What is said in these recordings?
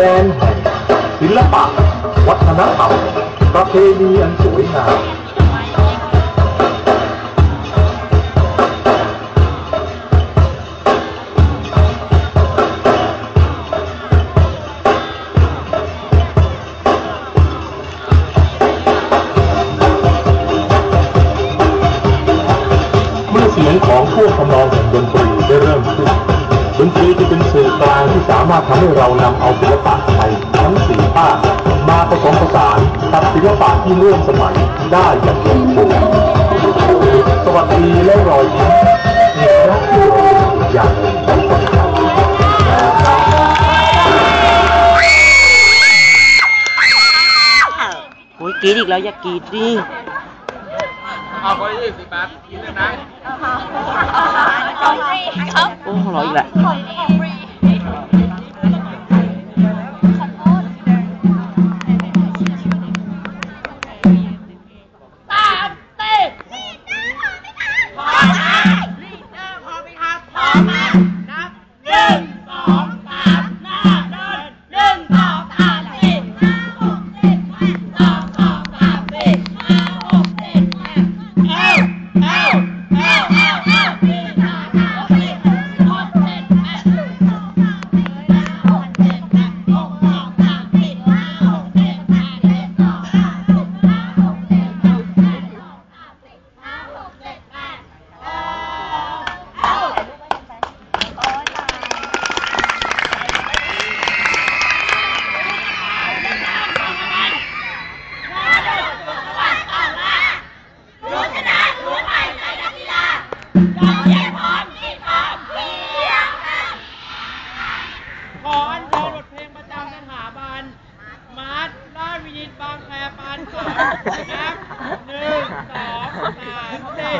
แดนศิลปะ วัฒนธรรมประเพณีอันสวยงาม ดนตรีจะเป็นสื่อกลางที่สามารถทำให้เรานำเอาศิลปะไทยทั้งสี่ภาคมาผสมผสานกับศิลปะที่ร่วมสมัยได้อย่างลงตัวสวัสดีและรอยยิ้มเอกลักษณ์ที่โดดเด่นอีกอย่างหนึ่นไทยโอ้ยกรีดอีกแล้วอย่ากรีดดิ เอาไปยี่สิบบาทกินเลยนะ โอ้หัวเราะอีกแล้ว ขอ อัญเชิญบทเพลงประจำสถาบัน มาร์ทราชวินิตบางแพปานสองนะครับหนึ่งสองสามสี่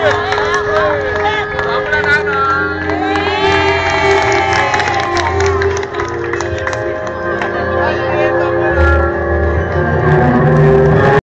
Amen.